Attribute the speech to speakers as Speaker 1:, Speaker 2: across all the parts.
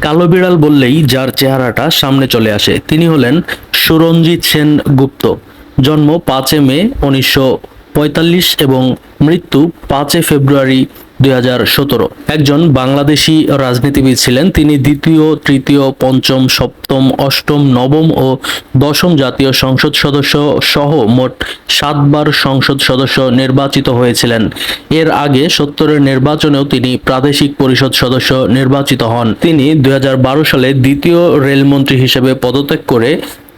Speaker 1: কালো বিড়াল বললেই যার চেহারাটা সামনে চলে আসে। তিনি হলেন সুরঞ্জিত সেন গুপ্ত। জন্ম পাঁচে মে, উনিশশো পঁয়তাল্লিশ এবং মৃত্যু পাঁচে ফেব্রুয়ারি দুই হাজার সতেরো। একজন বাংলাদেশি রাজনীতিবিদ ছিলেন। তিনি দ্বিতীয়, তৃতীয়, পঞ্চম, সপ্তম, অষ্টম, নবম ও দশম জাতীয় সংসদ সদস্য সহ মোট সাতবার সংসদ সদস্য নির্বাচিত হয়েছিলেন। এর আগে সত্তরের নির্বাচনেও তিনি প্রাদেশিক পরিষদ সদস্য নির্বাচিত হন। তিনি দুই হাজার বারো সালে দ্বিতীয় রেলমন্ত্রী হিসেবে পদত্যাগ করে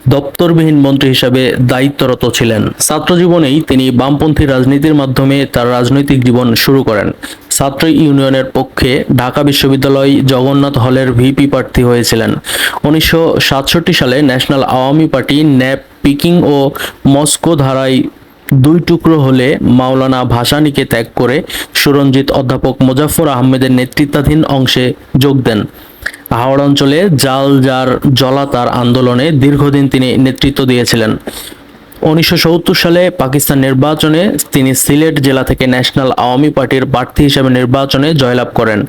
Speaker 1: দপ্তরবিহীন মন্ত্রী হিসাবে দায়িত্বরত ছিলেন। ছাত্র জীবনেই তিনি বামপন্থী রাজনীতির মাধ্যমে তার রাজনৈতিক জীবন শুরু করেন। ছাত্র ইউনিয়নের পক্ষে ঢাকা বিশ্ববিদ্যালয় জগন্নাথ হলের ভিপি প্রার্থী হয়েছিলেন। উনিশশো সাতষট্টি সালে national Awami party NAP, Peking ও মস্কো ধারায় দুই টুকরো হলে মাওলানা ভাসানীকে ত্যাগ করে সুরঞ্জিত অধ্যাপক মোজাফফর আহমেদের নেতৃত্বাধীন অংশে যোগ দেন। হাওড় অঞ্চলে জাল জার জলাতার আন্দোলনে দীর্ঘদিন তিনি নেতৃত্ব দিয়েছিলেন। উনিশশো সত্তর সালে পাকিস্তান নির্বাচনে তিনি সিলেট জেলা থেকে ন্যাশনাল আওয়ামী পার্টির প্রার্থী হিসেবে নির্বাচনে জয়লাভ করেন।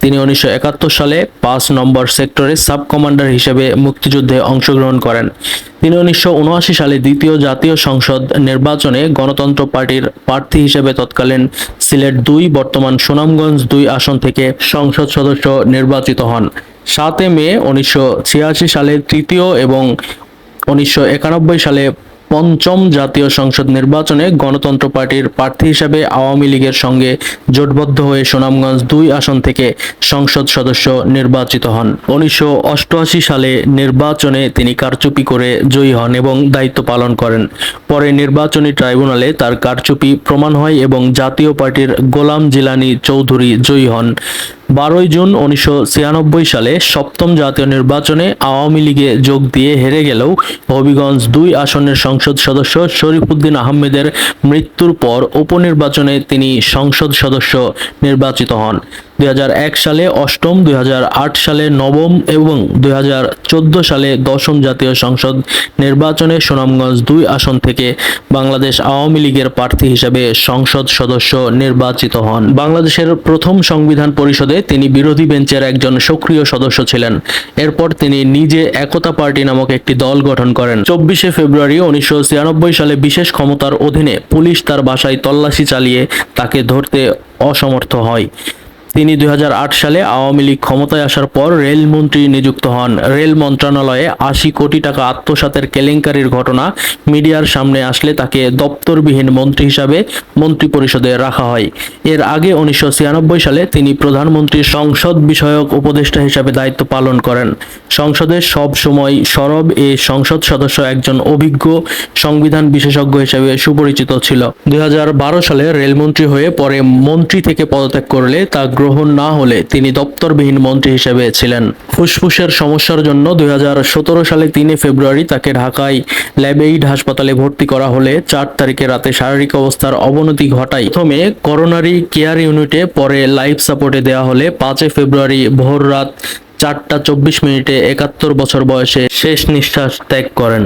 Speaker 1: তিনি উনিশশো একাত্তর সালে পাঁচ নম্বর সেক্টরে সাব কমান্ডার হিসেবে মুক্তিযুদ্ধে অংশগ্রহণ করেন। তিনি উনিশশো উনআশি সালে দ্বিতীয় জাতীয় সংসদ নির্বাচনে গণতন্ত্র পার্টির প্রার্থী হিসেবে তৎকালীন সিলেট দুই, বর্তমান সুনামগঞ্জ দুই আসন থেকে সংসদ সদস্য নির্বাচিত হন। সাতে মে উনিশশো ছিয়াশি সালে তৃতীয় এবং উনিশশো একানব্বই সালে পঞ্চম জাতীয় সংসদ নির্বাচনে গণতন্ত্র পার্টির প্রার্থী হিসাবে আওয়ামী লীগের সঙ্গে জোটবদ্ধ হয়ে সুনামগঞ্জ দুই আসন থেকে সংসদ সদস্য নির্বাচিত হন। উনিশশো অষ্টআশি সালে নির্বাচনে তিনি কারচুপি করে জয়ী হন এবং দায়িত্ব পালন করেন। পরে নির্বাচনী ট্রাইব্যুনালে তার কারচুপি প্রমাণ হয় এবং জাতীয় পার্টির গোলাম জিলানি চৌধুরী জয়ী হন। বারোই জুন উনিশশো ছিয়ানব্বই সালে সপ্তম জাতীয় নির্বাচনে আওয়ামী লীগে যোগ দিয়ে হেরে গেলেও হবিগঞ্জ দুই আসনের সংসদ সদস্য শরীফুদ্দিন আহমেদের মৃত্যুর পর উপনির্বাচনে তিনি সংসদ সদস্য নির্বাচিত হন। দুই হাজার এক সালে অষ্টম, দুই হাজার আট সালে নবম এবং দুই হাজার চোদ্দ সালে দশম জাতীয় সংসদ নির্বাচনে সুনামগঞ্জ দুই আসন থেকে বাংলাদেশ আওয়ামী লীগের প্রার্থী হিসেবে সংসদ সদস্য নির্বাচিত হন। বাংলাদেশের প্রথম সংবিধান পরিষদে তিনি বিরোধী বেঞ্চের একজন সক্রিয় সদস্য ছিলেন। এরপর তিনি নিজে একতা পার্টি নামক একটি দল গঠন করেন। চব্বিশে ফেব্রুয়ারি উনিশশো সালে বিশেষ ক্ষমতার অধীনে পুলিশ তার বাসায় তল্লাশি চালিয়ে তাকে ধরতে অসমর্থ হয়। তিনি দুই হাজার আট সালে আওয়ামী লীগ ক্ষমতায় আসার পর রেলমন্ত্রী নিযুক্ত হন। রেল মন্ত্রণালয়ে আশি কোটি টাকা আত্মসাতের কেলেঙ্কারির ঘটনা মিডিয়ার সামনে আসলে তাকে দপ্তরবিহীন মন্ত্রী হিসাবে মন্ত্রিপরিষদে রাখা হয়। এর আগে উনিশশো ছিয়ানব্বই সালে তিনি প্রধানমন্ত্রীর সংসদ বিষয়ক উপদেষ্টা হিসাবে দায়িত্ব পালন করেন। সংসদের সব সময় সরব এ সংসদ সদস্য একজন অভিজ্ঞ সংবিধান বিশেষজ্ঞ হিসেবে সুপরিচিত ছিল। দুই হাজার বারো সালে রেলমন্ত্রী হয়ে পরে মন্ত্রী থেকে পদত্যাগ করলে তা গ্রহণ না হলে তিনি দপ্তরবিহীন মন্ত্রী হিসেবে ছিলেন। ফুসফুসের সমস্যার জন্য দুই হাজার সতেরো সালে তিনে ফেব্রুয়ারি তাকে ঢাকায় ল্যাবেইড হাসপাতালে ভর্তি করা হলে চার তারিখে রাতে শারীরিক অবস্থার অবনতি ঘটায়। প্রথমে করোনারি কেয়ার ইউনিটে, পরে লাইফ সাপোর্টে দেওয়া হলে পাঁচে ফেব্রুয়ারি ভোর রাত চারটা চব্বিশ মিনিটে একাত্তর বছর বয়সে শেষ নিঃশ্বাস ত্যাগ করেন।